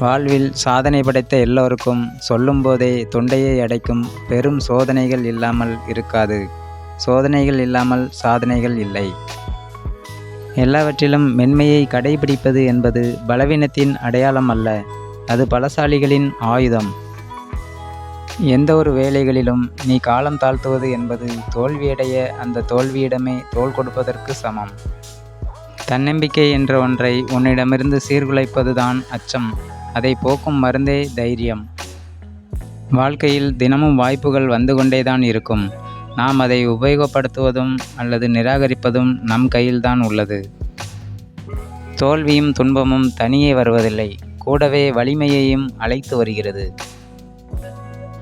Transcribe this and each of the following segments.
வாழ்வில் சாதனை படைத்த எல்லோருக்கும் சொல்லும்போதே தொண்டையை அடைக்கும் பெரும் சோதனைகள் இல்லாமல் இருக்காது. சோதனைகள் இல்லாமல் சாதனைகள் இல்லை. எல்லாவற்றிலும் மென்மையை கடைபிடிப்பது என்பது பலவீனத்தின் அடையாளம் அல்ல அது பலசாலிகளின் ஆயுதம். எந்த ஒரு வேலைகளிலும் நீ காலம் தாழ்த்துவது என்பது தோல்வியடைய அந்த தோல்வியிடமே தோள் கொடுப்பதற்கு சமம். தன்னம்பிக்கை என்ற ஒன்றை உன்னிடமிருந்து சீர்குலைப்பதுதான் அச்சம். அதை போக்கும் மருந்தே தைரியம். வாழ்க்கையில் தினமும் வாய்ப்புகள் வந்து கொண்டேதான் இருக்கும். நாம் அதை உபயோகப்படுத்துவதும் அல்லது நிராகரிப்பதும் நம் கையில்தான் உள்ளது. தோல்வியும் துன்பமும் தனியே வருவதில்லை. கூடவே வலிமையையும் அழைத்து வருகிறது.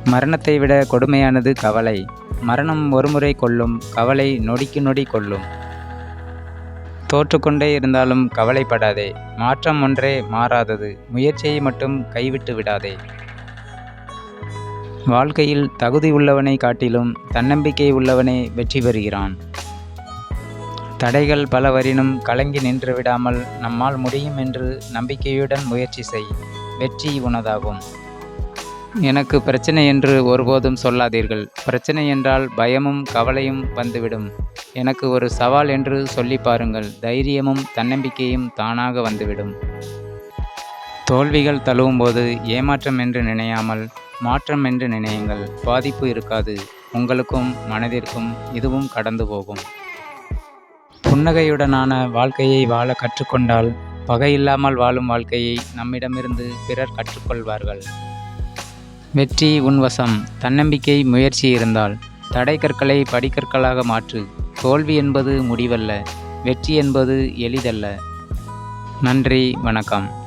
மரணத்தை விட கொடுமையானது கவலை. மரணம் ஒருமுறை கொள்ளும் கவலை நொடிக்கு நொடி கொள்ளும் தோற்றுக்கொண்டே இருந்தாலும் கவலைப்படாதே. மாற்றம் ஒன்றே மாறாதது. முயற்சியை மட்டும் கைவிட்டு விடாதே. வாழ்க்கையில் தகுதி உள்ளவனை காட்டிலும் தன்னம்பிக்கை உள்ளவனே வெற்றி பெறுகிறான். தடைகள் பலவரினும் கலங்கி நின்று விடாமல் நம்மால் முடியும் என்று நம்பிக்கையுடன் முயற்சி செய். வெற்றி உனதாகும். எனக்கு பிரச்சனை என்று ஒருபோதும் சொல்லாதீர்கள். பிரச்சனை என்றால் பயமும் கவலையும் வந்துவிடும். எனக்கு ஒரு சவால் என்று சொல்லி பாருங்கள். தைரியமும் தன்னம்பிக்கையும் தானாக வந்துவிடும். தோல்விகள் தழுவும்போது ஏமாற்றம் என்று நினையாமல் மாற்றம் என்று நினையுங்கள். பாதிப்பு இருக்காது. உங்களுக்கும் மனதிற்கும் இதுவும் கடந்து போகும். புன்னகையுடனான வாழ்க்கையை வாழ கற்றுக்கொண்டால் பகையில்லாமல் வாழும் வாழ்க்கையை நம்மிடமிருந்து பிறர் கற்றுக்கொள்வார்கள். வெற்றி உன்வசம் தன்னம்பிக்கை முயற்சி இருந்தால். தடை கற்களை படிக்கற்களாக மாற்று. தோல்வி என்பது முடிவல்ல. வெற்றி என்பது எளிதல்ல. நன்றி வணக்கம்.